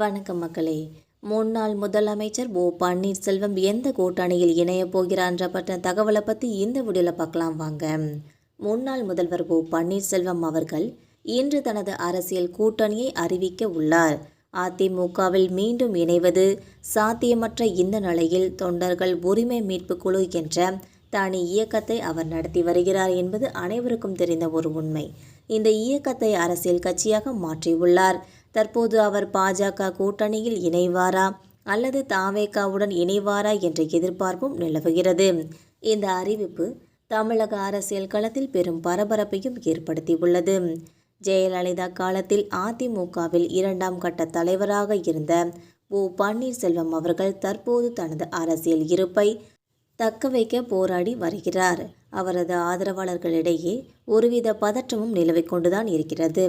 வணக்கம் மக்களே. முன்னாள் முதலமைச்சர் ஓ பன்னீர்செல்வம் எந்த கூட்டணியில் இணையப் போகிறான்ற பற்றின தகவலை பற்றி இந்த வீடியோவில் பார்க்கலாம் வாங்க. முன்னாள் முதல்வர் ஓ பன்னீர்செல்வம் அவர்கள் இன்று தனது அரசியல் கூட்டணியை அறிவிக்க உள்ளார். அதிமுகவில் மீண்டும் இணைவது சாத்தியமற்ற இந்த நிலையில் தொண்டர்கள் உரிமை மீட்பு குழு என்ற தனி இயக்கத்தை அவர் நடத்தி வருகிறார் என்பது அனைவருக்கும் தெரிந்த ஒரு உண்மை. இந்த இயக்கத்தை அரசியல் கட்சியாக மாற்றியுள்ளார். தற்போது அவர் பாஜக கூட்டணியில் இணைவாரா? அல்லது தாவேகாவுடன் இணைவாரா என்ற எதிர்பார்ப்பும் நிலவுகிறது. இந்த அறிவிப்பு தமிழக அரசியல் களத்தில் பெரும் பரபரப்பையும் ஏற்படுத்தியுள்ளது. ஜெயலலிதா காலத்தில் அதிமுகவில் இரண்டாம் கட்ட தலைவராக இருந்த ஓ பன்னீர்செல்வம் அவர்கள் தற்போது தனது அரசியல் இருப்பை தக்க வைக்க போராடி வருகிறார். அவரது ஆதரவாளர்களிடையே ஒருவித பதற்றமும் நிலவிக் கொண்டுதான் இருக்கிறது.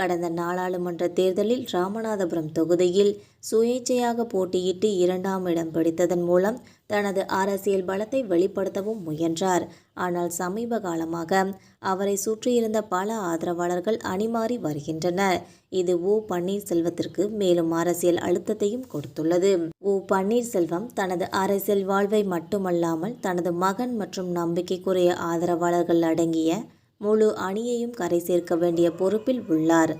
கடந்த நாடாளுமன்ற தேர்தலில் ராமநாதபுரம் தொகுதியில் சுயேட்சையாக போட்டியிட்டு இரண்டாம் இடம் பிடித்ததன் மூலம் தனது அரசியல் பலத்தை வெளிப்படுத்தவும் முயன்றார். ஆனால் சமீப காலமாக அவரை சுற்றியிருந்த பல ஆதரவாளர்கள் அணிமாறி வருகின்றனர். இது ஓ பன்னீர்செல்வத்திற்கு மேலும் அரசியல் அழுத்தத்தையும் கொடுத்துள்ளது. ஓ பன்னீர்செல்வம் தனது அரசியல் வாழ்வை மட்டுமல்லாமல் தனது மகன் மற்றும் நம்பிக்கைக்குரிய ஆதரவாளர்கள் அடங்கிய முழு அணியையும் கரை சேர்க்க வேண்டிய பொறுப்பில் உள்ளார்.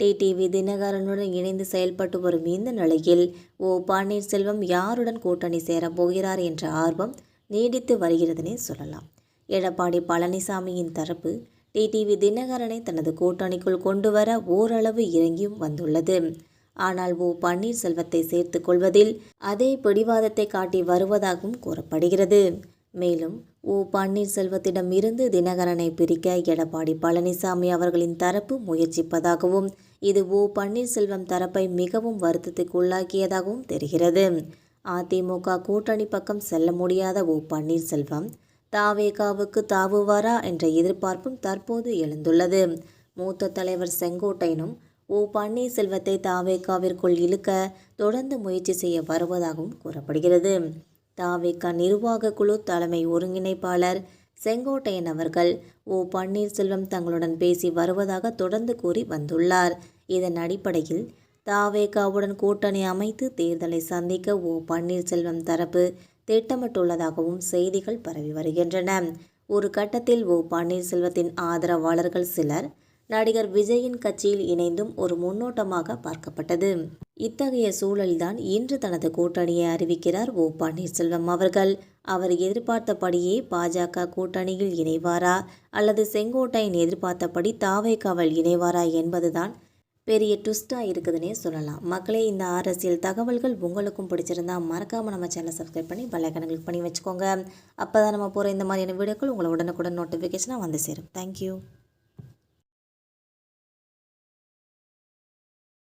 டிடிவி தினகரனுடன் இணைந்து செயல்பட்டு வரும் இந்த நிலையில் ஓ. பன்னீர்செல்வம் யாருடன் கூட்டணி சேரப்போகிறார் என்ற ஆர்வம் நீடித்து வருகிறதுனே சொல்லலாம். எடப்பாடி பழனிசாமியின் தரப்பு டிடிவி தினகரனை தனது கூட்டணிக்குள் கொண்டு வர ஓரளவு இறங்கியும் வந்துள்ளது. ஆனால் ஓ. பன்னீர்செல்வத்தை சேர்த்து கொள்வதில் அதே பிடிவாதத்தை காட்டி வருவதாகவும் கூறப்படுகிறது. மேலும் ஓ பன்னீர்செல்வத்திடம் இருந்து தினகரனை பிரிக்க எடப்பாடி பழனிசாமி அவர்களின் தரப்பு முயற்சிப்பதாகவும் இது ஓ பன்னீர்செல்வம் தரப்பை மிகவும் வருத்தத்துக்கு உள்ளாக்கியதாகவும் தெரிகிறது. அதிமுக கூட்டணி பக்கம் செல்ல முடியாத ஓ பன்னீர்செல்வம் தாவேகாவுக்கு தாவுவாரா என்ற எதிர்பார்ப்பும் தற்போது எழுந்துள்ளது. மூத்த தலைவர் செங்கோட்டையனும் ஓ பன்னீர்செல்வத்தை தாவேகாவிற்குள் இழுக்க தொடர்ந்து முயற்சி செய்ய வருவதாகவும் கூறப்படுகிறது. தாவேக்கா நிர்வாக குழு தலைமை ஒருங்கிணைப்பாளர் செங்கோட்டையன் அவர்கள் ஓ பன்னீர்செல்வம் தங்களுடன் பேசி வருவதாக தொடர்ந்து கூறி வந்துள்ளார். இதன் அடிப்படையில் தாவேகாவுடன் கூட்டணி அமைத்து தேர்தலை சந்திக்க ஓ பன்னீர்செல்வம் தரப்பு திட்டமிட்டுள்ளதாகவும் செய்திகள் பரவி வருகின்றன. ஒரு கட்டத்தில் ஓ பன்னீர்செல்வத்தின் ஆதரவாளர்கள் சிலர் நடிகர் விஜயின் கட்சியில் இணைந்தும் ஒரு முன்னோட்டமாக பார்க்கப்பட்டது. இத்தகைய சூழல்தான் இன்று தனது கூட்டணியை அறிவிக்கிறார் ஓ பன்னீர்செல்வம் அவர்கள். அவர் எதிர்பார்த்தபடியே பாஜக கூட்டணியில் இணைவாரா? அல்லது செங்கோட்டையின் எதிர்பார்த்தபடி தாவைக்காவல் இணைவாரா என்பதுதான் பெரிய ட்விஸ்ட்டாக இருக்குதுன்னே சொல்லலாம். மக்களே இந்த அரசியல் தகவல்கள் உங்களுக்கும் பிடிச்சிருந்தா மறக்காமல் நம்ம சேனலை சப்ஸ்கிரைப் பண்ணி பெல்லைக்கனை கிளிக் பண்ணி வச்சுக்கோங்க. அப்போ தான் நம்ம போகிற இந்த மாதிரியான வீடியோக்கள் உங்களை உடனுக்குடன் நோட்டிஃபிகேஷனாக வந்து சேரும். தேங்க்யூ